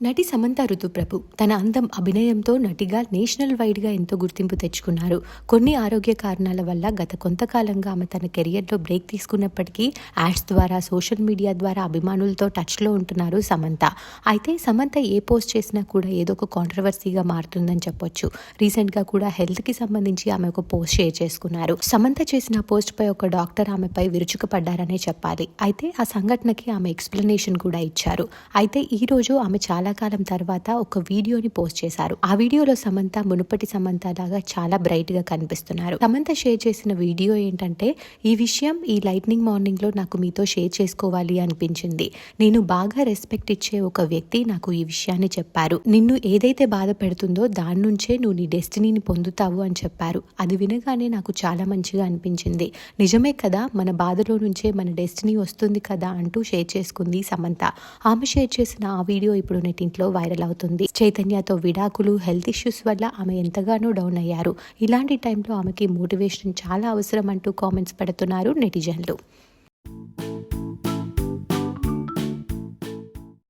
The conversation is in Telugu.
నటి సమంత ఋతుప్రభు తన అందం అభినయంతో నటిగా నేషనల్ వైడ్గా ఎంతో గుర్తింపు తెచ్చుకున్నారు. కొన్ని ఆరోగ్య కారణాల వల్ల గత కొంతకాలంగా ఆమె తన కెరియర్లో బ్రేక్ తీసుకున్నప్పటికీ యాడ్స్ ద్వారా సోషల్ మీడియా ద్వారా అభిమానులతో టచ్లో ఉంటున్నారు సమంత. అయితే సమంత ఏ పోస్ట్ చేసినా కూడా ఏదో ఒక కాంట్రవర్సీగా మారుతుందని చెప్పొచ్చు. రీసెంట్గా కూడా హెల్త్కి సంబంధించి ఆమె ఒక పోస్ట్ షేర్ చేసుకున్నారు. సమంత చేసిన పోస్ట్పై ఒక డాక్టర్ ఆమెపై విరుచుకుపడ్డారనే చెప్పాలి. అయితే ఆ సంఘటనకి ఆమె ఎక్స్ప్లెనేషన్ కూడా ఇచ్చారు. అయితే ఈ రోజు ఆమె చాలా కాలం తర్వాత ఒక వీడియోని పోస్ట్ చేశారు. ఆ వీడియోలో సమంత మునుపటి సమంత లాగా చాలా బ్రైట్గా కనిపిస్తున్నారు. సమంత షేర్ చేసిన వీడియో ఏంటంటే ఈ విషయం ఈ లైట్నింగ్ మార్నింగ్లో నాకు మీతో షేర్ చేసుకోవాలి అనిపించింది. నేను బాగా రెస్పెక్ట్ ఇచ్చే ఒక వ్యక్తి నాకు ఈ విషయాన్ని చెప్పారు. నిన్ను ఏదైతే బాధ పెడుతుందో దాని నుంచే నువ్వు నీ డెస్టినీని పొందుతావు అని చెప్పారు. అది వినగానే నాకు చాలా మంచిగా అనిపించింది. నిజమే కదా మన బాధలో నుంచే మన డెస్టినీ వస్తుంది కదా అంటూ షేర్ చేసుకుంది సమంత. ఆమె షేర్ చేసిన ఆ వీడియో ఇప్పుడు నెట్టింట్లో వైరల్ అవుతుంది. చైతన్యతో విడాకులు హెల్త్ ఇష్యూస్ వల్ల ఆమె ఎంతగానో డౌన్ అయ్యారు. ఇలాంటి టైంలో ఆమెకి మోటివేషన్ చాలా అవసరం అంటూ కామెంట్స్ పెడుతున్నారు నెటిజన్లు.